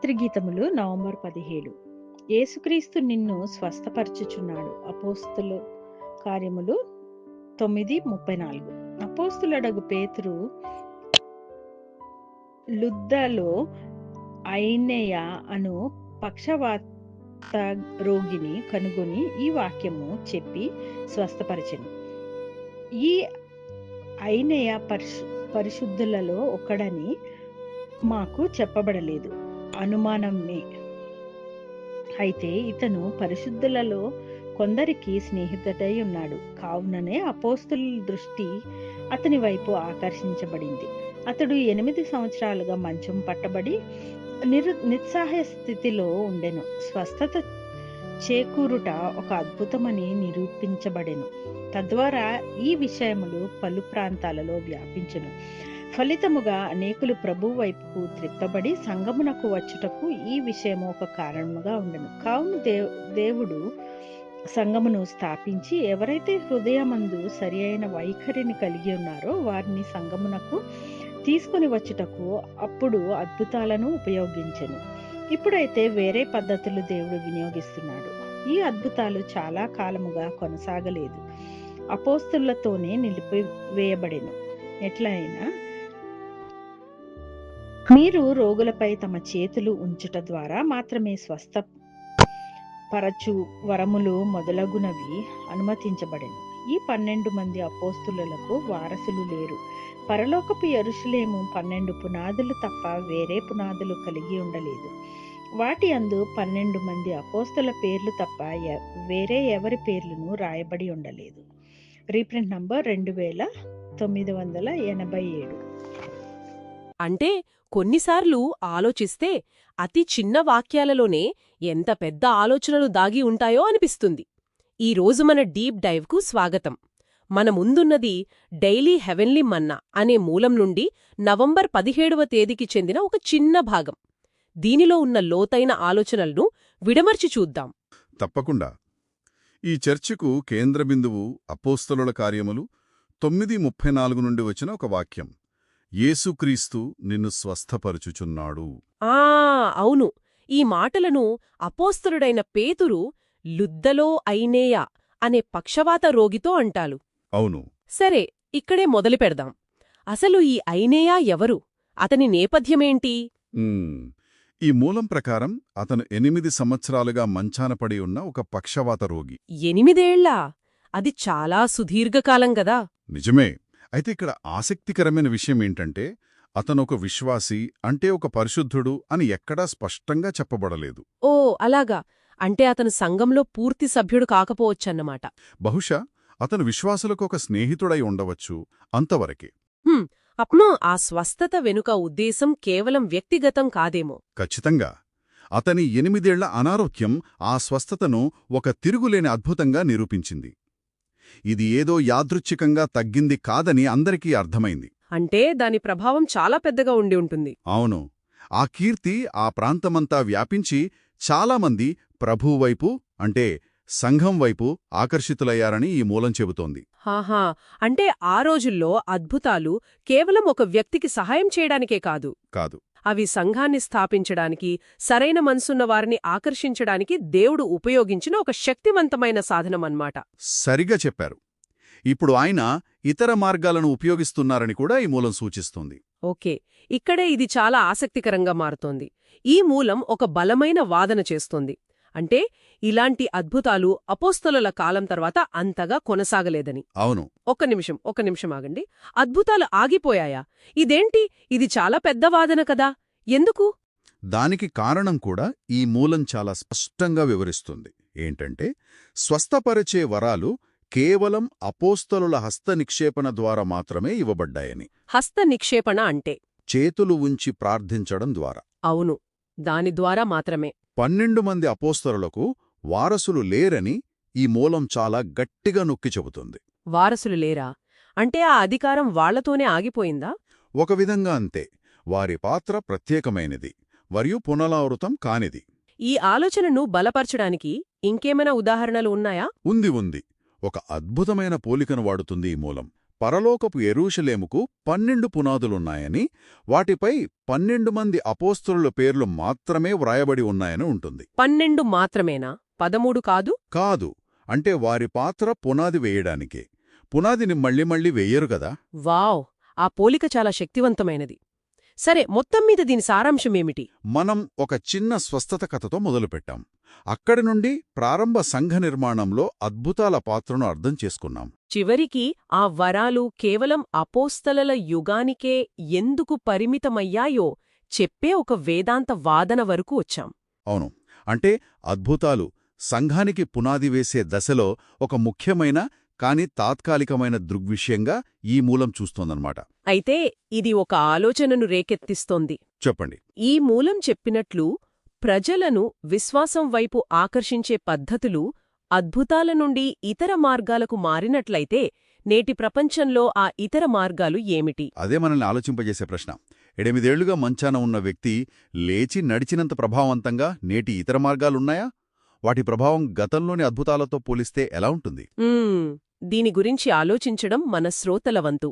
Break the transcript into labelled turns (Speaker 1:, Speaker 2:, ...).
Speaker 1: రాత్రి గీతములు నవంబర్ పదిహేడు. యేసుక్రీస్తు నిన్ను స్వస్థపరచుచున్నాడు. అపోస్తులు కార్యములు తొమ్మిది ముప్పై నాలుగు. అపోస్తులడగు పేతురు లుద్దలో ఐనేయ అను పక్షవాత రోగిని కనుగొని ఈ వాక్యము చెప్పి స్వస్థపరిచెను. ఈ ఐనేయ పరిశు పరిశుద్ధులలో ఒకడని మాకు చెప్పబడలేదు. అనుమానమే. అయితే ఇతను పరిశుద్ధులలో కొందరికి స్నేహితుడై ఉన్నాడు కావుననే అపోస్తుల దృష్టి అతని వైపు ఆకర్షించబడింది. అతడు ఎనిమిది సంవత్సరాలుగా మంచం పట్టబడి నిరు నిస్సహాయ స్థితిలో ఉండెను. స్వస్థత చేకూరుట ఒక అద్భుతమని నిరూపించబడెను. తద్వారా ఈ విషయములు పలు ప్రాంతాలలో వ్యాపించును. ఫలితముగా అనేకులు ప్రభు వైపుకు త్రిప్పబడి సంగమునకు వచ్చుటకు ఈ విషయము ఒక కారణముగా ఉండను. కావున దేవ్ దేవుడు సంగమును స్థాపించి ఎవరైతే హృదయమందు సరి అయిన వైఖరిని కలిగి ఉన్నారో వారిని సంగమునకు తీసుకుని వచ్చుటకు అప్పుడు అద్భుతాలను ఉపయోగించెను. ఇప్పుడైతే వేరే పద్ధతులు దేవుడు వినియోగిస్తున్నాడు. ఈ అద్భుతాలు చాలా కాలముగా కొనసాగలేదు. అపోస్తులతోనే నిలిపివేయబడెను. ఎట్లయినా మీరు రోగులపై తమ చేతులు ఉంచుట ద్వారా మాత్రమే స్వస్థ పరచు వరములు మొదలగునవి అనుమతించబడెను. ఈ పన్నెండు మంది అపోస్తులకు వారసులు లేరు. పరలోకపు ఎరుషులేము పన్నెండు పునాదులు తప్ప వేరే పునాదులు కలిగి ఉండలేదు. వాటి అందు పన్నెండు మంది అపోస్తుల పేర్లు తప్ప వేరే ఎవరి పేర్లను రాయబడి ఉండలేదు. రీప్రింట్ నంబర్ రెండు వేల తొమ్మిది వందల ఎనభై ఏడు.
Speaker 2: అంటే కొన్నిసార్లు ఆలోచిస్తే అతి చిన్న వాక్యాలలోనే ఎంత పెద్ద ఆలోచనలు దాగి ఉంటాయో అనిపిస్తుంది. ఈ రోజు మన డీప్ డైవ్కు స్వాగతం. మన ముందున్నది డైలీ హెవెన్లీ మన్నా అనే మూలం నుండి నవంబర్ పదిహేడవ తేదీకి చెందిన ఒక చిన్న భాగం. దీనిలో ఉన్న లోతైన ఆలోచనలను విడమర్చి చూద్దాం.
Speaker 3: తప్పకుండా. ఈ చర్చకు కేంద్ర బిందువు అపోస్తలుల కార్యములు తొమ్మిది ముప్పై నాలుగు నుండి వచ్చిన ఒక వాక్యం. యేసుక్రీస్తు నిన్ను స్వస్థపరుచుచున్నాడు.
Speaker 2: ఆ అవును. ఈ మాటలను అపోస్తలుడైన పేతురు లుద్దలో ఐనేయ అనే పక్షవాత రోగితో అంటాలు.
Speaker 3: అవును.
Speaker 2: సరే ఇక్కడే మొదలుపెడదాం అసలు ఈ ఐనేయా ఎవరు? అతని నేపథ్యమేంటి?
Speaker 3: ఈ మూలం ప్రకారం అతను ఎనిమిది సంవత్సరాలుగా మంచాన పడి ఉన్న ఒక పక్షవాత రోగి.
Speaker 2: ఎనిమిదేళ్ళా? అది చాలా సుదీర్ఘకాలం గదా?
Speaker 3: నిజమే. అయితే ఇక్కడ ఆసక్తికరమైన విషయం ఏంటంటే అతను ఒక విశ్వాసి అంటే ఒక పరిశుద్ధుడు అని ఎక్కడా స్పష్టంగా చెప్పబడలేదు.
Speaker 2: ఓ అలాగా. అంటే అతను సంఘంలో పూర్తి సభ్యుడు కాకపోవచ్చన్నమాట.
Speaker 3: బహుశా అతను విశ్వాసులకు ఒక స్నేహితుడై ఉండవచ్చు అంతవరకే.
Speaker 2: అప్నో ఆ స్వస్థత వెనుక ఉద్దేశం కేవలం వ్యక్తిగతం కాదేమో.
Speaker 3: ఖచ్చితంగా. అతని ఎనిమిదేళ్ళ అనారోగ్యం ఆ స్వస్థతను ఒక తిరుగులేని అద్భుతంగా నిరూపించింది. ఇది ఏదో యాదృచ్ఛికంగా తగ్గింది కాదని అందరికీ అర్థమైంది.
Speaker 2: అంటే దాని ప్రభావం చాలా పెద్దగా ఉండి ఉంటుంది.
Speaker 3: అవును. ఆ కీర్తి ఆ ప్రాంతమంతా వ్యాపించి చాలామంది ప్రభువైపు అంటే సంఘం వైపు ఆకర్షితులయ్యారని ఈ మూలం చెబుతోంది.
Speaker 2: హాహా అంటే ఆ రోజుల్లో అద్భుతాలు కేవలం ఒక వ్యక్తికి సహాయం చేయడానికే కాదు.
Speaker 3: కాదు.
Speaker 2: అవి సంఘాన్ని స్థాపించడానికి సరైన మనసున్న వారిని ఆకర్షించడానికి దేవుడు ఉపయోగించిన ఒక శక్తివంతమైన సాధనమన్నమాట.
Speaker 3: సరిగా చెప్పారు. ఇప్పుడు ఆయన ఇతర మార్గాలను ఉపయోగిస్తున్నారని కూడా ఈ మూలం సూచిస్తుంది.
Speaker 2: ఓకే. ఇక్కడే ఇది చాలా ఆసక్తికరంగా మారుతోంది. ఈ మూలం ఒక బలమైన వాదన చేస్తోంది. అంటే ఇలాంటి అద్భుతాలు అపోస్తలుల కాలం తర్వాత అంతగా కొనసాగలేదని.
Speaker 3: అవును.
Speaker 2: ఒక్క నిమిషం ఒక్క నిమిషం ఆగండి. అద్భుతాలు ఆగిపోయాయా? ఇదేంటి? ఇది చాలా పెద్ద వాదన కదా. ఎందుకు?
Speaker 3: దానికి కారణం కూడా ఈ మూలం చాలా స్పష్టంగా వివరిస్తుంది. ఏంటంటే స్వస్థపరిచే వరాలు కేవలం అపోస్తలుల హస్త నిక్షేపణ ద్వారా మాత్రమే ఇవ్వబడ్డాయని.
Speaker 2: హస్త నిక్షేపణ అంటే?
Speaker 3: చేతులు ఉంచి ప్రార్థించడం ద్వారా.
Speaker 2: అవును. దాని ద్వారా మాత్రమే.
Speaker 3: పన్నెండు మంది అపోస్తలులకు వారసులు లేరని ఈ మూలం చాలా గట్టిగా నొక్కి చెబుతుంది.
Speaker 2: వారసులు లేరా? అంటే ఆ అధికారం వాళ్ళతోనే ఆగిపోయిందా?
Speaker 3: ఒక విధంగా అంతే. వారి పాత్ర ప్రత్యేకమైనది మరియు పునరావృతం కానిది.
Speaker 2: ఈ ఆలోచనను బలపరచడానికి ఇంకేమైనా ఉదాహరణలు ఉన్నాయా?
Speaker 3: ఉంది ఉంది. ఒక అద్భుతమైన పోలికను వాడుతుంది ఈ మూలం. పరలోకపు ఎరూషలేముకు పన్నెండు పునాదులున్నాయని వాటిపై పన్నెండు మంది అపోస్తలుల పేర్లు మాత్రమే వ్రాయబడి ఉన్నాయని ఉంటుంది.
Speaker 2: పన్నెండు మాత్రమేనా? పదమూడు కాదు?
Speaker 3: కాదు. అంటే వారి పాత్ర పునాది వేయడానికే. పునాదిని మళ్ళీ మళ్ళీ వెయ్యరు కదా?
Speaker 2: వావ్! ఆ పోలిక చాలా శక్తివంతమైనది. సరే మొత్తం మీద దీని సారాంశమేమిటి
Speaker 3: మనం ఒక చిన్న స్వస్థత కథతో మొదలుపెట్టాం. అక్కడి నుండి ప్రారంభ సంఘ నిర్మాణంలో అద్భుతాల పాత్రను అర్థం చేసుకున్నాం.
Speaker 2: చివరికి ఆ వరాలు కేవలం అపోస్తలల యుగానికే ఎందుకు పరిమితమయ్యాయో చెప్పే ఒక వేదాంత వాదన వరకు వచ్చాం.
Speaker 3: అవును. అంటే అద్భుతాలు సంఘానికి పునాది వేసే దశలో ఒక ముఖ్యమైన కాని తాత్కాలికమైన దృగ్విషయంగా ఈ మూలం చూస్తోందన్నమాట.
Speaker 2: అయితే ఇది ఒక ఆలోచనను రేకెత్తిస్తోంది.
Speaker 3: చెప్పండి.
Speaker 2: ఈ మూలం చెప్పినట్లు ప్రజలను విశ్వాసం వైపు ఆకర్షించే పద్ధతులు అద్భుతాల నుండి ఇతర మార్గాలకు మారినట్లయితే నేటి ప్రపంచంలో ఆ ఇతర మార్గాలు ఏమిటి?
Speaker 3: అదే మనల్ని ఆలోచింపజేసే ప్రశ్న. ఎనిమిదేళ్ళుగా మంచాన ఉన్న వ్యక్తి లేచి నడిచినంత ప్రభావవంతంగా నేటి ఇతర మార్గాలున్నాయా? వాటి ప్రభావం గతంలోని అద్భుతాలతో పోలిస్తే ఎలా ఉంటుంది?
Speaker 2: దీని గురించి ఆలోచించడం మన శ్రోతల వంతు.